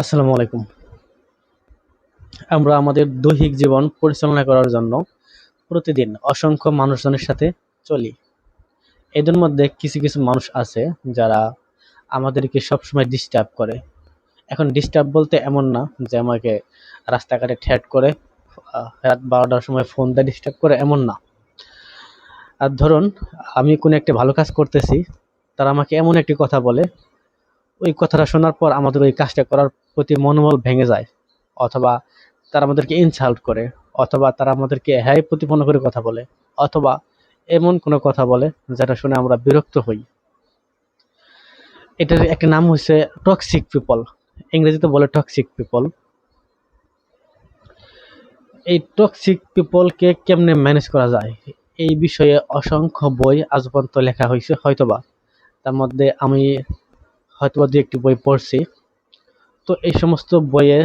আসসালামু আলাইকুম। আমরা আমাদের দৈহিক জীবন পরিচালনা করার জন্য প্রতিদিন অসংখ্য মানুষজনের সাথে চলি। এদের মধ্যে কিছু কিছু মানুষ আছে যারা আমাদেরকে সবসময় ডিস্টার্ব করে। এখন ডিস্টার্ব বলতে এমন না যে আমাকে রাস্তাঘাটে ঠ্যাট করে রাত বারোটার সময় ফোন দিয়ে ডিস্টার্ব করে এমন না। আর ধরুন, আমি কোনো একটা ভালো কাজ করতেছি, তারা আমাকে এমন একটি কথা বলে ওই কথাটা শোনার পর আমাদের ওই কাজটা করার প্রতি মনোবল ভেঙে যায়। অথবা তারা আমাদেরকে ইনসাল্ট করে, অথবা তারা আমাদেরকে হ্যায় প্রতিপন্ন করে কথা বলে, অথবা এমন কোনো কথা বলে যেটা শুনে আমরা বিরক্ত হই। এটার একটা নাম হচ্ছে টক্সিক পিপল ইংরেজিতে বলে টক্সিক পিপল এই টক্সিক পিপলকে কেমনে ম্যানেজ করা যায়? এই বিষয়ে অসংখ্য বই আজ পর্যন্ত লেখা হয়েছে হয়তোবা। তার মধ্যে আমি হয়তোবা দু একটি বই পড়ছি। তো এই সমস্ত বইয়ে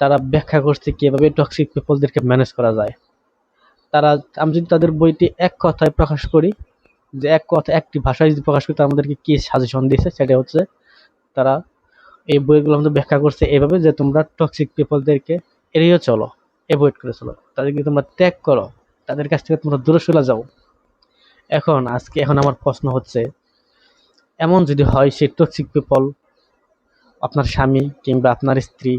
তারা ব্যাখ্যা করছে কীভাবে টক্সিক পিপলদেরকে ম্যানেজ করা যায়। তারা, আমি যদি তাদের বইটি এক কথায় প্রকাশ করি, যে এক কথা, একটি ভাষায় যদি প্রকাশ করি, তারা আমাদেরকে কি সাজেশন দিয়েছে সেটা হচ্ছে তারা এই বইগুলো আমাদের ব্যাখ্যা করছে এভাবে যে তোমরা টক্সিক পিপলদেরকে এড়িয়ে চলো অ্যাভয়েড করে চলো। তাদেরকে তোমরা ত্যাগ করো, তাদের কাছ থেকে তোমরা দূরে সরে যাও। এখন, আজকে, এখন আমার প্রশ্ন হচ্ছে এমন যদি হয় সেই টক্সিক পিপল আপনার স্বামী কিংবা আপনার স্ত্রী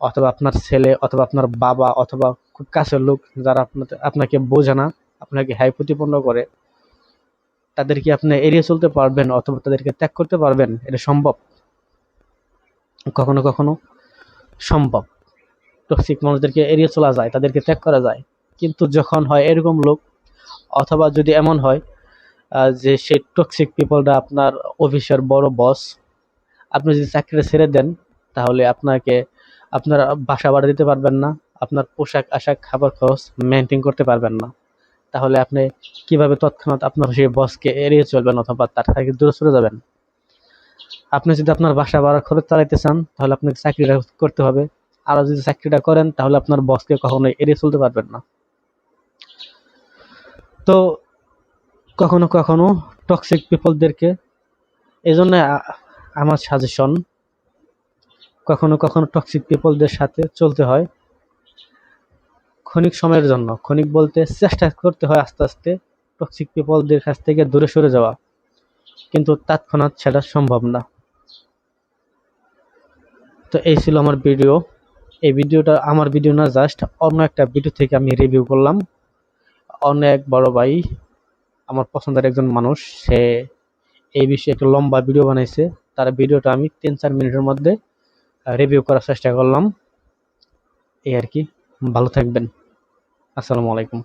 অথবা আপনার ছেলে অথবা আপনার বাবা অথবা খুব কাছের লোক যারা আপনাদের আপনাকে বোঝে না, আপনাকে হাই প্রতিপন্ন করে তাদেরকে আপনি এড়িয়ে চলতে পারবেন অথবা তাদেরকে ত্যাগ করতে পারবেন? এটা সম্ভব? কখনো কখনো সম্ভব। টক্সিক মানুষদেরকে এড়িয়ে চলা যায়, তাদেরকে ত্যাগ করা যায়। কিন্তু যখন হয় এরকম লোক, অথবা যদি এমন হয় যে সেই টক্সিক পিপলটা আপনার অফিসের বড় বস আপনি যদি চাকরিটা ছেড়ে দেন, তাহলে আপনাকে আপনার বাসা ভাড়া দিতে পারবেন না, আপনার পোশাক আশাক, খাবার খরচ মেনটেন করতে পারবেন না। তাহলে আপনি কীভাবে তৎক্ষণাৎ আপনার সেই বসকে এড়িয়ে চলবেন অথবা তার থেকে দূরে সরে যাবেন? আপনি যদি আপনার বাসা ভাড়ার খরচ চালাইতে চান, তাহলে আপনাকে চাকরিটা করতে হবে। আর যদি চাকরিটা করেন, তাহলে আপনার বসকে কখনোই এড়িয়ে চলতে পারবেন না। তো কখনো কখনো টক্সিক পিপলদেরকে এই জন্য আমার সাজেশন কখনো কখনো টক্সিক পিপলদের সাথে চলতে হয়। ক্ষণিক সময়ের জন্য, ক্ষণিক বলতে চেষ্টা করতে হয় আস্তে আস্তে টক্সিক পিপলদের কাছ থেকে দূরে সরে যাওয়া। কিন্তু তৎক্ষণাৎ সেটা সম্ভব না। তো এই ছিল আমার ভিডিও এই ভিডিওটা আমার ভিডিও না জাস্ট অন্য একটা ভিডিও থেকে আমি রিভিউ করলাম। অন্য এক বড় ভাই আমার পছন্দের একজন মানুষ, সে এই বিষয়ে একটা লম্বা ভিডিও বানাইছে। তার ভিডিওটা আমি তিন চার মিনিটের মধ্যে রিভিউ করার চেষ্টা করলাম। এই আর কি। ভালো থাকবেন। আসসালামু আলাইকুম।